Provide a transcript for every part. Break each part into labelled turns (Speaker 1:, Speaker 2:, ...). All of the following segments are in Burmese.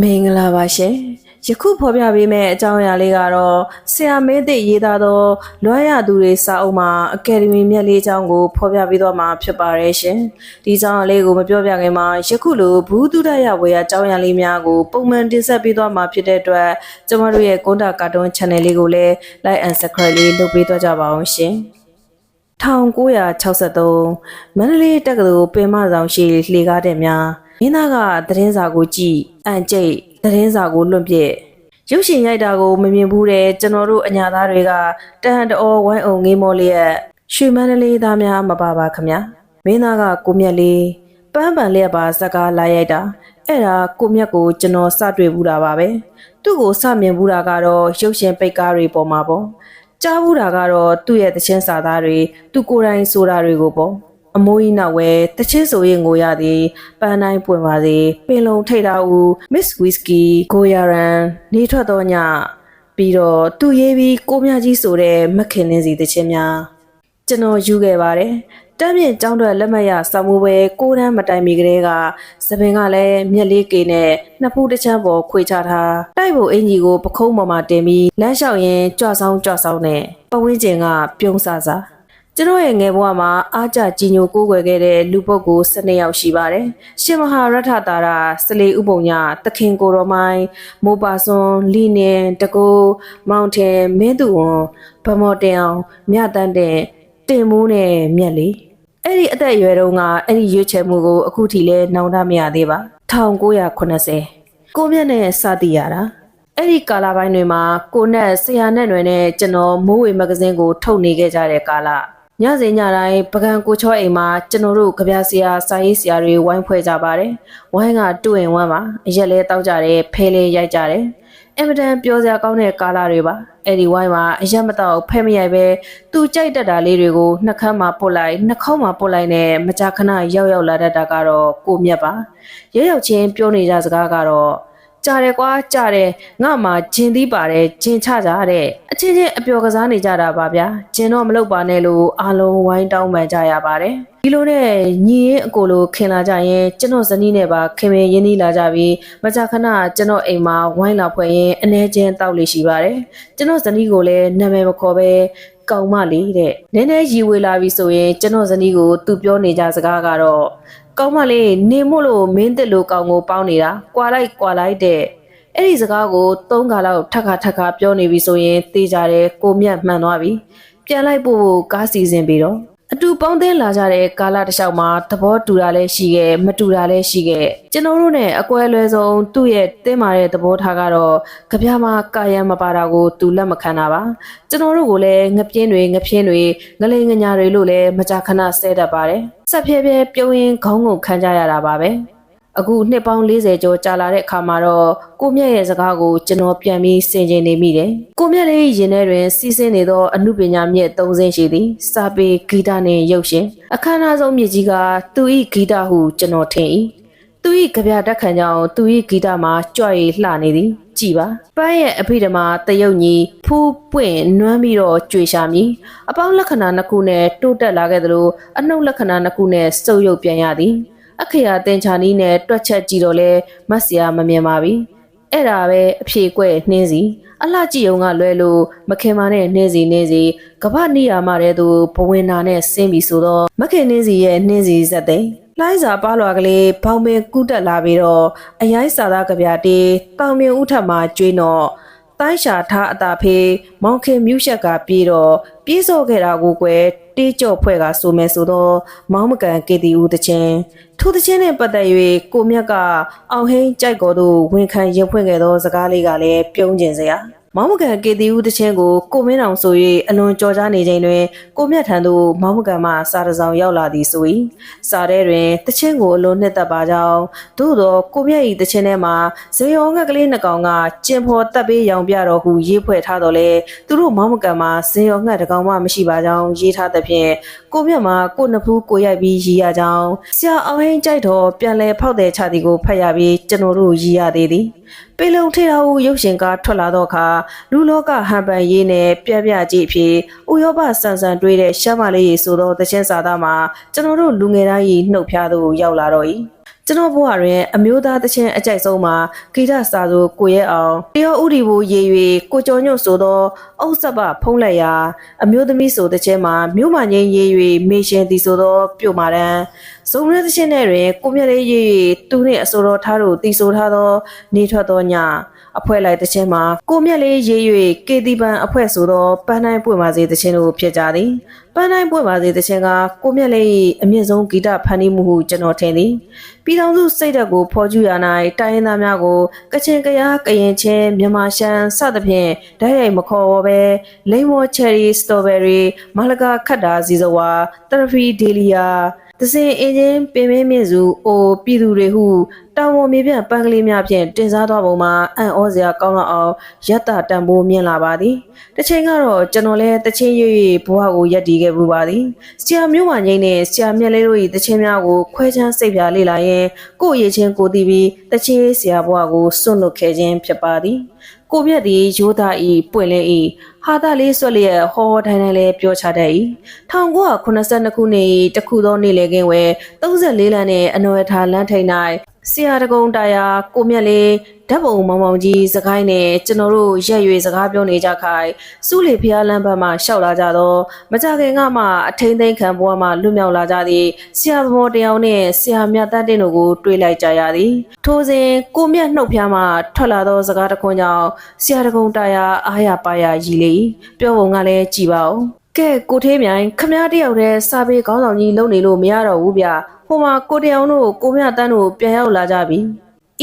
Speaker 1: မင်္ဂလာပါရှင်ယခုဖော်ပြပေးမယ့်အကြောင်းအရာလေးကတော့ဆရာမင်းသစ်ရေးသားသောလွမ်းရသူတွေစာအုပ်မှာအကယ်ဒမီမြတ်လေးအကြောင်းကိုဖော်ပြပေးသွားမှာဖြစ်ပါတယ်ရှင်ဒီအကြောင်းအလေးကိုမပြောပြခင်မှာယခုလိုဘူးတုဒရဝေယအကြောင်းအရာလေးများကိုပုံမှန်တင်ဆက်ပေးသွားမှာဖြစ်တဲ့အတွက်ကျမတို့ရဲ့ကွန်တာကာတွန်း channel လေးကိုလည်း like and subscribe လေးလုပ်ပေးသွားကြပါအောင်ရှင်1963မန္တလေးတက္ကသိုလ်ပင်မဆောင်ရှိလှေကားတဲ့များ မင်းသားကသတင်းစာကိုကြည့်အန်ကျိတ်သတင်းစာကိုလွန့်ပြစ်ရုပ်ရှင်ရိုက်တာကိုမမြင်ဘူးတဲ့ကျွန်တော်တို့အညာသားတွေကတဟန်တော်ဝိုင်းအောင်ငေးမောလျက်ရွှေမန္တလေးသားများမပါပါခမညာမင်းသားကကိုမြက်လေးပန်းပန်လျက်ပါဇက်ကားလာရိုက်တာအဲ့ဒါကိုမြက်ကိုကျွန်တော်စတွေ့ဘူးတာပါပဲသူ့ကိုစမြင်ဘူးတာကတော့ရုပ်ရှင်ပိတ်ကားတွေပေါ်မှာပေါ့ကြားဘူးတာကတော့သူ့ရဲ့တချင်းစာသားတွေသူကိုယ်တိုင်ဆိုတာတွေကိုပေါ့ အမိုးကြီးနောက်ဝဲတချင်းဆိုရင်ငိုရသည်ပန်းတိုင်းပွင့်ပါစေပင်လုံထိတ်တာဦး Miss Whiskey ကိုရရန်နေထွက်တော့ညပြီးတော့သူ့ရေးပြီးကိုမြကြီးဆိုတဲ့မခင်နေစီတချင်းများကျွန်တော်ယူခဲ့ပါတယ်တမ်းမြင့်ကျောင်းတော်လက်မှတ်ရစောင်းမှုပဲကိုတန်းမတိုင်မီကလေးကသပင်ကလည်းမျက်လေးကေနဲ့နှစ်ဖူးတစ်ချမ်းပေါ်ခွေချထားတိုက်ဖို့အင်ကြီးကိုပခုံးပေါ်မှာတင်ပြီးလမ်းလျှောက်ရင်ကြွဆောင်ကြွဆောင်နဲ့ပဝင်းကျင်ကပြုံးဆဆ ကျွန်တော်ရဲ့ငယ်ဘဝမှာအားကြကြီးညိုကိုးကွယ်ခဲ့တဲ့လူပုဂ္ဂိုလ်12ယောက်ရှိပါတယ်။ရှင်မဟာရထတာရာစလေဥပုံညတခင်ကိုတော်မိုင်းမိုးပါစွန်လီနင်တကိုးမောင်ထင်မင်းသူဝန်ဗမော်တင်အောင်မြတန်းတဲ့တင်မိုးနဲ့မြက်လေးအဲ့ဒီအသက်အရွယ်တုန်းကအဲ့ဒီရွေးချယ်မှုကိုအခုထိလဲနှောင်တမရသေးပါ1980ကိုမြက်နဲ့စသည်ရတာအဲ့ဒီကာလပိုင်းတွေမှာကိုနဲ့ဆရာနဲ့ຫນွယ်နဲ့ကျွန်တော်မိုးဝေမဂဇင်းကိုထုတ်နေခဲ့ကြတဲ့ကာလ ညစဉ်ညတိုင်းပကံကိုချောအိမ်မှာကျွန်တော်တို့ကြပြဆရာစာရေးဆရာတွေဝိုင်းဖွဲ့ကြပါတယ်ဝိုင်းကတူရင်ဝမ်းပါအရက်လဲတောက်ကြတယ်ဖဲလဲရိုက်ကြတယ်အင်မတန်ပျော်စရာကောင်းတဲ့ကာလတွေပါအဲ့ဒီဝိုင်းမှာအရက်မတော့ဖဲမရိုက်ပဲသူကြိုက်တတ်တာလေးတွေကိုနှက်ခမ်းမှာပုတ်လိုက်နှက်ခေါင်းမှာပုတ်လိုက်နဲ့မကြာခဏရောက်ရောက်လာတတ်တာကတော့ကိုမြတ်ပါရဲရောက်ချင်းပြောနေကြစကားကတော့ ကြားတယ်ကွာကြားတယ်ငါမှဂျင်းသီးပါတယ်ဂျင်းချကြတဲ့အချင်းချင်းအပျော်ကစားနေကြတာပါဗျာဂျင်းတော့မလုပ်ပါနဲ့လို့အားလုံးဝိုင်းတောင်းပန်ကြရပါတယ်ဒီလိုနဲ့ညီရင်အကိုလိုခင်လာကြရင်ကျွန်တော်ဇနီးနဲ့ပါခင်မင်းရင်းနှီးလာကြပြီးမကြာခဏကျွန်တော်အိမ်မှာဝိုင်းလာဖွဲ့ရင်အနေချင်းတောက်လေးရှိပါတယ်ကျွန်တော်ဇနီးကိုလည်းနာမည်မခေါ်ပဲကောင်မလေးတဲ့နည်းနည်းရီဝေလာပြီဆိုရင်ကျွန်တော်ဇနီးကိုသူပြောနေကြစကားကတော့ကောင်းမလေးနေမို့လို့မင်းတက်လို့ကောင်းကိုပေါင်းနေတာကွာလိုက်ကွာလိုက်တဲ့အဲ့ဒီစကားကိုသုံးခါလောက်ထက်ခါထက်ခါပြောနေပြီဆိုရင်သိကြတယ်ကိုမြတ်မှန်သွားပြီပြန်လိုက်ဖို့ကားစီစဉ်ပြီးတော့ အတူပေါင်းသင်းလာကြတဲ့ကာလတစ်လျှောက်မှာသဘောတူတာလည်းရှိခဲ့မတူတာလည်းရှိခဲ့ကျွန်တော်တို့ ਨੇ အကွဲလွဲဆုံးသူ့ရဲ့တင်းမာတဲ့သဘောထားကတော့ကြပြားမှာကာယံမပါတာကိုသူလက်မခံတာပါကျွန်တော်တို့ကလည်းငပြင်းတွေငပြင်းတွေငလိန်ငညာတွေလို့လည်းမကြာခဏဆဲတတ်ပါတယ်ဆက်ဖြဲဖြဲပြုံးရင်ခေါင်းကိုခံကြရတာပါပဲ အခုနှစ်ပေါင်း40ကျော်ကြာလာတဲ့အခါမှာတော့ကိုမြတ်ရဲ့စကားကိုကျွန်တော်ပြန်ပြီးဆင်ခြင်နေမိတယ်။ကိုမြတ်လေးရင်ထဲတွင်စီးဆင်းနေသောအမှုပညာမြင့်၃ဆင်းရှိသည်။စာပေဂီတနှင့်ရုပ်ရှင်အခမ်းအနားဆုံးမြစ်ကြီးကသူ၏ဂီတဟုကျွန်တော်ထင်၏။သူ၏ကြပြတက်ခံကြောင့်သူ၏ဂီတမှာကြွရည်လှနေသည်ကြည်ပါပန်းရဲ့အဖိဓမ္မာတယုတ်ညီဖူးပွင့်နွမ်းပြီးတော့ကြွေရှာမည်အပေါင်းလက္ခဏာနှစ်ခုနဲ့တိုးတက်လာခဲ့သလိုအနှုတ်လက္ခဏာနှစ်ခုနဲ့စုပ်ယုပ်ပြန်ရသည် အခရာတင်ချာနီးနဲ့တွက်ချက်ကြည့်တော့လဲမတ်စရာမမြင်ပါဘူးအဲ့ဒါပဲအဖြေကွက်နှင်းစီအလှကြည့်အောင်ကလွဲလို့မခင်မာနဲ့နှင်းစီနှင်းစီကပ္ပနိယာမတဲ့သူဘဝင်နာနဲ့ဆင်းပြီဆိုတော့မခင်နှင်းစီရဲ့နှင်းစီဇက်သိလှိုင်းစာပါလွာကလေးဘောင်ပင်ကူးတက်လာပြီးတော့အရိုင်းစာသားကြပြတေးတောင်မြင်ဥထက်မှာကျွေးတော့ တိုင်းရှာထားအတာဖေးမောင်ခင်မြူးရှက်ကပြေးတော့ပြေးစော့ခဲ့တာကိုကွယ်တေးကြော့ဖွဲ့ကဆိုမယ်ဆိုတော့မောင်းမကန်ကေတီဦးတချင်းထိုတချင်းနဲ့ပတ်သက်၍ကိုမြတ်ကအောင်ဟိန်းကြိုက်တော်သူဝန်ခံရင်ဖွင့်ခဲ့သောစကားလေးကလည်းပြုံးကျင်စရာ မောင်မကန်ကေတီဦးတချင်းကိုကိုမင်းအောင်ဆို၍အလွန်ကြော်ကြားနေချိန်တွင်ကိုမြတ်ထံသို့မောင်မကန်မှစာတစောင်ရောက်လာသည်ဆို၏စာထဲတွင်တချင်းကိုအလွန်နှစ်သက်ပါကြောင်းသို့သောကိုမြတ်၏တချင်းထဲမှာဇေယောငှက်ကလေးနှစ်ကောင်ကကျင်ဖော်တပ်ပေးရောင်ပြတော်ဟုရေးဖွဲ့ထားတော်လဲသူတို့မောင်မကန်မှာဇေယောငှက်တကောင်မှမရှိပါကြောင်းရေးထားသဖြင့် ကိုမြတ်မှာကိုနှစ်ဖူးကိုရိုက်ပြီးရေးရကြောင်းဆရာအောင်ဟိန်းကြိုက်တော်ပြန်လဲဖောက်တဲ့ချသည်ကိုဖတ်ရပြီးကျွန်တော်တို့ရေးရသေးသည်ပေလုံထေရာဦးရုပ်ရှင်ကားထွက်လာတော့အခါလူလောကဟန်ပန်ရေးနဲ့ပြပြကြည့်ဖြစ်ဥရောပဆန်ဆန်တွေးတဲ့ရှမ်းမလေးရေဆိုသောတချင်းစာသားမှာကျွန်တော်တို့လူငယ်တိုင်းနှုတ်ဖျားသူရောက်လာတော့၏ ကျွန်တော်ဘဝတွင်အမျိုးသားတချင်းအကြိုက်ဆုံးမှာဂိတစာဆိုကိုရဲအောင်တရောဥဒီဘူရေ၍ကိုကျော်ညွန့်ဆိုသောအုပ်ဆက်ပဖုံးလက်ရာအမျိုးသမီးဆိုတချင်းမှာမြို့မငင်းရေ၍မေရှင်သည်ဆိုသောပြုတ်မာတန်းဇုံရဲတချင်းထဲတွင်ကိုမြက်လေးရေ၍သူနှင့်အစိုးတော်ထားတို့တီဆိုထားသော နေထွက်သောညအဖွဲ့လိုက်တချင်းမှာကိုမြက်လေးရေ၍ကေတီပန်အဖွဲ့ဆိုသောပန်းတိုင်းပွင့်ပါစေတချင်းတို့ဖြစ်ကြသည်ပ န်းတိုင်းပွင့်ပါစေတချင်းကကိုမြက်လေး၏အမြင့်ဆုံးဂီတဖန်တီးမှုဟုကျွန်တော်ထင်သည်ပြည်တော်စုစိတ်ဓာတ်ကိုဖော်ကျူရ၌တိုင်းရင်းသားများကိုကချင်ကရားကရင်ချင်းမြန်မာရှမ်းစသဖြင့်ဓာတ်ရိုက်မခေါ်ဘောပဲလိမ္မောချယ်ရီစတော်ဘယ်ရီမလကာခတ်တာစီဇဝါတရဖီဒေလီယာ တစင်အင်းချင်းပင်မင်းမြင့်စုအိုပြည်သူတွေဟုတောင်ပေါ်မြေပြန့်ပန်းကလေးများဖြင့်တင်စားသွားပုံမှာအံ့ဩစရာကောင်းတော့အောင်ရက်တာတန်ဖိုးမြင့်လာပါသည်တစ်ချိန်ကတော့ကျွန်တော်လည်းတချင်းရွရွဘဝကိုရက်တည်ခဲ့ပူပါသည်ဆရာမျိုးမငိမ့်နဲ့ဆရာမြက်လေးတို့၏တချင်းများကိုခွဲချမ်းစိတ်ပြလေ့လာရင်ကိုယ့်ရည်ချင်းကိုတည်ပြီးတချင်းဆရာဘဝကိုစွန့်လွတ်ခဲ့ခြင်းဖြစ်ပါသည် ကိုမြတ်သည်ရိုးသားဤပွင့်လင်းဤဟာတာလေးဆွက်လျက်ဟောဟောတိုင်းတိုင်းလေးပြောချတတ်၏1982ခုနှစ်တခုသောနေ့လေကင်းဝဲ34လမ်းနှင့်အနွယ်ထားလမ်းထိပ်၌ ဆရာတကုံတာယာကိုမြတ်လေးဓာတ်ပုံမောင်မောင်ကြီးစကိုင်းနဲ့ကျွန်တော်တို့ရက်ရွေစကားပြောနေကြခိုင်စုလီဖျားလမ်းဘက်မှရှောက်လာကြတော့မကြခင်ကမှအထိန်သိမ်းခံဘဝမှလွတ်မြောက်လာကြသည်ဆရာသမောတယောက်နဲ့ဆရာမြတ်တန်းတင်တို့ကိုတွေ့လိုက်ကြရသည်ထိုစဉ်ကိုမြတ်နှုတ်ဖျားမှထွက်လာသောစကားတခွန်းကြောင့်ဆရာတကုံတာယာအားရပါရရည်လေပြောပုံကလည်းကြည်ပါဦးကဲကိုထေးမြိုင်ခမရတယောက်တည်းစာပေခေါင်းဆောင်ကြီးလုံနေလို့မရတော့ဘူးဗျ ဟိုမှာကိုတယောက်တို့ကိုမြတန်းတို့ပြန်ရောက်လာကြပြီ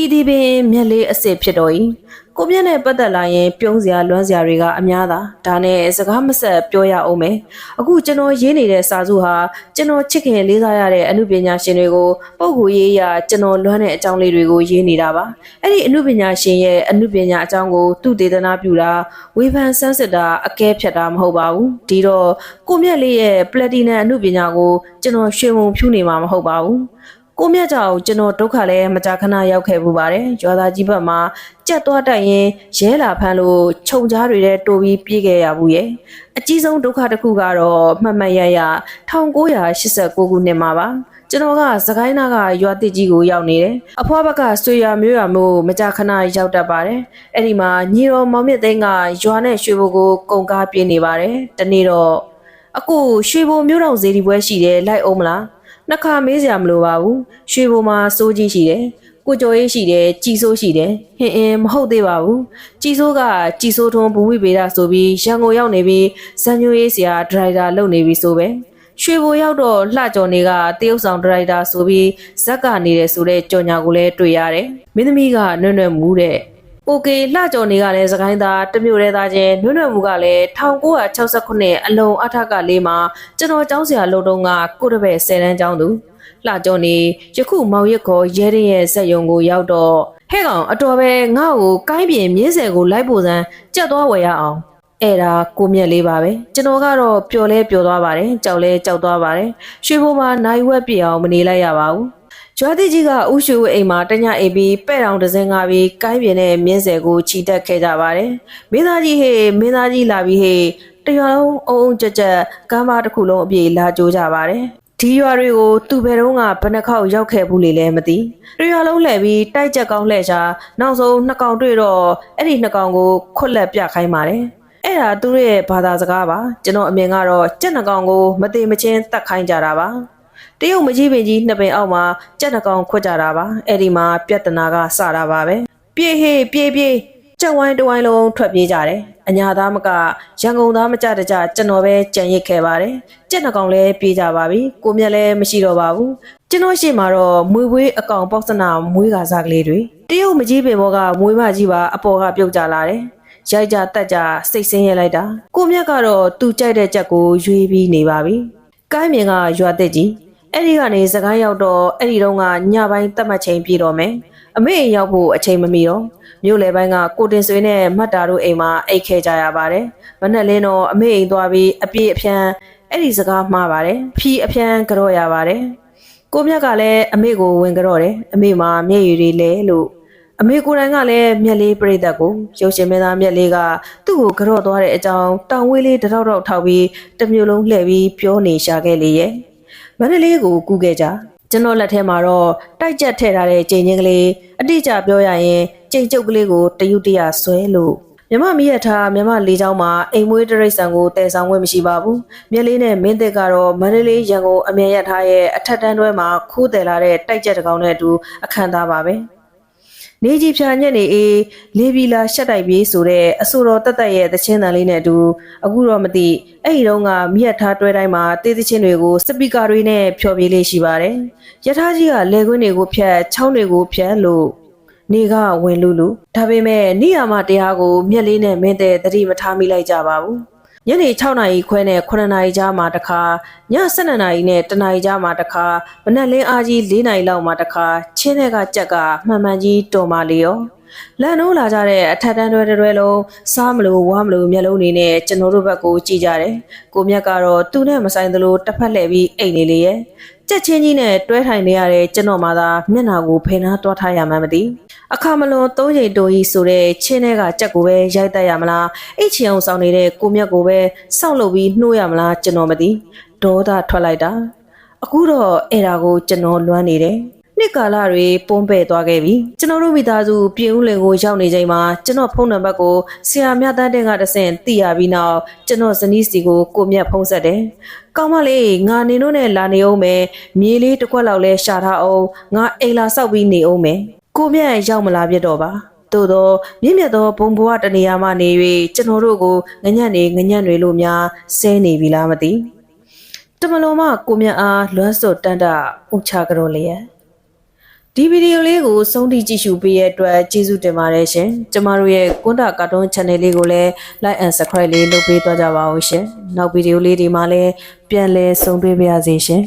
Speaker 1: ဤဒီပင်မျက်လေးအစ်စ်ဖြစ်တော်၏ကိုမြတ်နဲ့ပတ်သက်လာရင်ပြုံးစရာလွမ်းစရာတွေကအများသာဒါနဲ့စကားမဆက်ပြောရအောင်မယ်အခုကျွန်တော်ရေးနေတဲ့စာစုဟာကျွန်တော်ချစ်ခင်လေးစားရတဲ့အမှုပညာရှင်တွေကိုပုံကူရေးရကျွန်တော်လွမ်းတဲ့အကြောင်းလေးတွေကိုရေးနေတာပါအဲ့ဒီအမှုပညာရှင်ရဲ့အမှုပညာအကြောင်းကိုသူတေသနာပြုတာဝေဖန်ဆန်းစစ်တာအကဲဖြတ်တာမဟုတ်ပါဘူးဒီတော့ကိုမြတ်လေးရဲ့ပလက်တီနမ်အမှုပညာကိုကျွန်တော်ရွှေမုံဖြူနေမှာမဟုတ်ပါဘူး ကိုမြတ်ကြောင့်ကျွန်တော်ဒုက္ခလည်းမကြာခဏရောက်ခဲ့ပူပါတယ်။ရွာသားကြီးဘက်မှာကြက်သွားတိုက်ရင်ရဲလာဖမ်းလို့ခြုံကြားတွေတဲ့တိုးပြီးပြေးခဲ့ရဘူးရဲ့။အကြီးဆုံးဒုက္ခတစ်ခုကတော့မှတ်မှတ်ရရ1989ခုနှစ်မှာပါ။ကျွန်တော်ကစကိုင်းနာကရွာတစ်ကြီးကိုရောက်နေတယ်။အဖွားဘက်ကဆွေရမျိုးရမျိုးမကြာခဏရောက်တတ်ပါတယ်။အဲ့ဒီမှာညီတော်မောင်မြင့်သိန်းကရွာနဲ့ရွှေဘိုကိုကုန်ကားပြေးနေပါတယ်။တနေ့တော့အခုရွှေဘိုမျိုးတော်ဇေဒီပွဲရှိတယ်လိုက်အောင်မလား။ နှစ်ခါမေးစရာမလိုပါဘူးရွှေဘိုမှာစိုးကြီးရှိတယ်ကိုကျော်ရေးရှိတယ်ကြည်ဆိုးရှိတယ်ဟင်အင်းမဟုတ်သေးပါဘူးကြည်ဆိုးကကြည်ဆိုးထွန်းဘူဝိပေဒဆိုပြီးရန်ကုန်ရောက်နေပြီးဇန်ညိုရေးဆရာဒရိုက်တာလုပ်နေပြီဆိုပဲရွှေဘိုရောက်တော့လှကြော်နေကတရုတ်ဆောင်ဒရိုက်တာဆိုပြီးဇက်ကနေတယ်ဆိုတဲ့ကြော်ညာကိုလည်းတွေ့ရတယ်မင်းသမီးကနွဲ့နွဲ့မူးတဲ့ ကိုကေလှကျော်နေကလည်းစကိုင်းသားတမျိုးတည်းသားချင်းနွဲ့နွဲ့မှုကလည်း1969အလုံးအထကလေးမှာကျွန်တော်ကျောင်းဆရာလုံတုံးကကိုတပည့်10တန်းကျောင်းသူလှကျော်နေယခုမောင်ရစ်ခေါ်ရဲတဲ့ရဲ့ဇက်ယုံကိုရောက်တော့ဟဲ့ကောင်အတော်ပဲငါ့ကိုကိုင်းပြင်မြင်းဆယ်ကိုလိုက်ပိုစမ်းကြက်သွားဝယ်ရအောင်အဲ့ဒါကိုမြက်လေးပါပဲကျွန်တော်ကတော့ပျော်လဲပျော်သွားပါတယ်ကြောက်လဲကြောက်သွားပါတယ်ရွှေဘိုးမှာနိုင်ဝက်ပြအောင်မနေလိုက်ရပါဘူး ကျွမ်းတိကြီးကဥရှုအိမ်မှာတညအိပ်ပြီးပဲ့တောင်တစင်းကားပြီးကိုင်းပြင်းတဲ့မြင်းဆယ်ကိုခြိတက်ခဲ့ကြပါတယ်မင်းသားကြီးဟေးမင်းသားကြီးလာပြီးဟေးတရွာလုံးအုံအုံကြက်ကြက်ကမ်းပါတစ်ခုလုံးအပြေလာကြိုးကြပါတယ်ဒီရွာတွေကိုသူ့ဘယ်တော့ကဘယ်နှခေါက်ရောက်ခဲ့ဘူးလေလဲမသိတရွာလုံးလှည့်ပြီးတိုက်ကြက်ကောင်းလှည့်ချာနောက်ဆုံးနှစ်ကောင်တွေ့တော့အဲ့ဒီနှစ်ကောင်ကိုခွက်လက်ပြခိုင်းပါတယ်အဲ့ဒါသူတို့ရဲ့ဘာသာစကားပါကျွန်တော်အမြင်ကတော့ကြက်နှကောင်ကိုမသေးမချင်းတတ်ခိုင်းကြတာပါ တရုတ်မကြီးပင်ကြီးနှစ်ပင်အောက်မှာကြက်နှကောင်ခွက်ကြတာပါအဲ့ဒီမှာပြဿနာကစတာပါပဲပြေးဟေးပြေးပြေးကြက်ဝိုင်းတဝိုင်းလုံးထွက်ပြေးကြတယ်အညာသားမကရန်ကုန်သားမကြတကြကျွန်တော်ပဲကြံရစ်ခဲ့ပါတယ်ကြက်နှကောင်လည်းပြေးကြပါပြီကိုမြက်လည်းမရှိတော့ပါဘူးကျွန်တော်ရှိမှာတော့မွေဝေးအကောင်ပေါက်စနာမွေးကားစားကလေးတွေတရုတ်မကြီးပင်ဘောကမွေးမကြီးပါအပေါ်ကပြုတ်ကြလာတယ်ရိုက်ကြတက်ကြစိတ်ဆင်းရဲလိုက်တာကိုမြတ်ကတော့သူကြိုက်တဲ့ချက်ကိုရွေးပြီးနေပါပြီကိုင်းမြင်ကရွာတက်ကြီး အဲ့ဒီကနေစကိုင်းရောက်တော့အဲ့ဒီတော့ကညပိုင်းတက်မှတ်ချိန်ပြေတော့မယ်အမေအိမ်ရောက်ဖို့အချိန်မမီတော့မြို့လေပိုင်းကကိုတင်ဆွေနဲ့မတ်တာတို့အိမ်မှာအိတ်ခဲကြရပါတယ်မနဲ့လင်းတော့အမေအိမ်သွားပြီးအပြေးအဖြန်းအဲ့ဒီစကားမှားပါတယ်ဖီအဖြန်းကြော့ရပါတယ်ကိုမြတ်ကလည်းအမေကိုဝင်ကြော့တယ်အမေမှာမျက်ရည်တွေလဲလို့အမေကိုယ်တိုင်ကလည်းမျက်လေးပြိသက်ကိုရုပ်ရှင်မင်းသားမျက်လေးကသူ့ကိုကြော့သွားတဲ့အကြောင်းတောင်ဝေးလေးတထောက်ထောက်ထောက်ပြီးတစ်မျိုးလုံးလှည့်ပြီးပြောနေရှာခဲ့လေရဲ့ မန္တလေးကိုကူးခဲ့ကြကျွန်တော်လက်ထဲမှာတော့တိုက်ကြက်ထည့်ထားတဲ့ကြိမ်ချင်းကလေးအတိအကျပြောရရင်ကြိမ်ကျုပ်ကလေးကိုတယူတရဆွဲလို့မြမမီးရထားမြမလေးချောင်းမှာအိမ်မွေးတရိတ်ဆန်ကိုတည်ဆောင်ခွင့်မရှိပါဘူးမြက်လေးနဲ့မင်းသက်ကတော့မန္တလေးရန်ကုန်အမြဲရထားရဲ့အထက်တန်းတွဲမှာခိုးတယ်လာတဲ့တိုက်ကြက်တစ်ကောင်နဲ့အတူအခမ်းသားပါပဲ နေကြီးဖြာညက်နေအေးလေပြီလာရှက်တိုက်ပြေးဆိုတဲ့အဆိုတော်တက်တက်ရဲ့သချင်းတန်လေးနဲ့အတူအခုတော့မသိအဲ့ဒီတော့ကမြက်ထားတွဲတိုင်းမှာတေးသချင်းတွေကိုစပီကာတွေနဲ့ဖျော်ဖြေလေးရှိပါတယ်ရထားကြီးကလေခွင်းတွေကိုဖြတ်ချောင်းတွေကိုဖြတ်လို့နေကဝင်လူလူဒါပေမဲ့နိယာမတရားကိုမျက်လေးနဲ့မင်းတဲ့သတိမထားမိလိုက်ကြပါဘူး ညနေ6နာရီခွဲနဲ့9နာရီကြားမှာတစ်ခါည12နာရီနဲ့1နာရီကြားမှာတစ်ခါမနက်လင်းအားကြီး4နာရီလောက်မှာတစ်ခါချင်းတဲ့ကကြက်ကမှန်မှန်ကြီးတော်မာလေရောလန်နိုးလာကြတဲ့အထက်တန်းတွဲတွဲလုံးစားမလို့ဝါမလို့မျက်လုံးတွေနဲ့ကျွန်တော်တို့ဘက်ကိုကြည့်ကြတယ်ကိုမြတ်ကတော့သူနဲ့မဆိုင်သလိုတစ်ဖက်လှည့်ပြီးအိတ်နေလေရဲ့ကြက်ချင်းကြီးနဲ့တွဲထိုင်နေရတဲ့ကျွန်တော်မှသာမျက်နှာကိုဖိနာတွားထားရမှန်းမသိ အခါမလွန်သုံးချိန်တိုကြီးဆိုတဲ့ချင်းထဲကကြက်ကိုပဲရိုက်တတ်ရမလားအိတ်ချင်အောင်ဆောင်နေတဲ့ကိုမြတ်ကိုပဲစောင့်လုပ်ပြီးနှိုးရမလားကျွန်တော်မသိဒေါသထွက်လိုက်တာအခုတော့အဲ့ဒါကိုကျွန်တော်လွမ်းနေတယ်နှစ်ကာလတွေပုံပဲ့သွားခဲ့ပြီကျွန်တော်တို့မိသားစုပြင်ဦးလင်ကိုရောက်နေချိန်မှာကျွန်တော်ဖုန်းနံပါတ်ကိုဆရာမြတ်တန်းတဲ့ကတဆင့်သိရပြီးနောက်ကျွန်တော်ဇနီးစီကိုကိုမြတ်ဖုန်းဆက်တယ်ကောင်းမလေးငါနေတို့နဲ့လာနေအောင်မယ်မြေလေးတစ်ခွက်လောက်လဲရှာထားအောင်ငါအိမ်လာဆောက်ပြီးနေအောင်မယ် ကိုမြတ်ရောက်မလာပြတော့ပါသို့သောမြင့်မြတ်သောဘုံဘဝတနေရာမှနေ၍ကျွန်တော်တို့ကိုငညံ့နေငညံ့တွေလို့များဆဲနေပြီလားမသိတမလုံးမကိုမြတ်အားလွမ်းစော်တန်တာဥချကြတော့လေရဲ့ဒီဗီဒီယိုလေးကိုဆုံးထိကြည့်ရှုပေးရတဲ့အတွက်ကျေးဇူးတင်ပါတယ်ရှင်ကျမတို့ရဲ့ကွန်တာကာတွန်း channel လေးကိုလည်း like and subscribe လေးလုပ်ပေးသွားကြပါဦးရှင်နောက်ဗီဒီယိုလေးဒီမှာလည်းပြန်လည်ဆုံတွေ့ပါရစေရှင်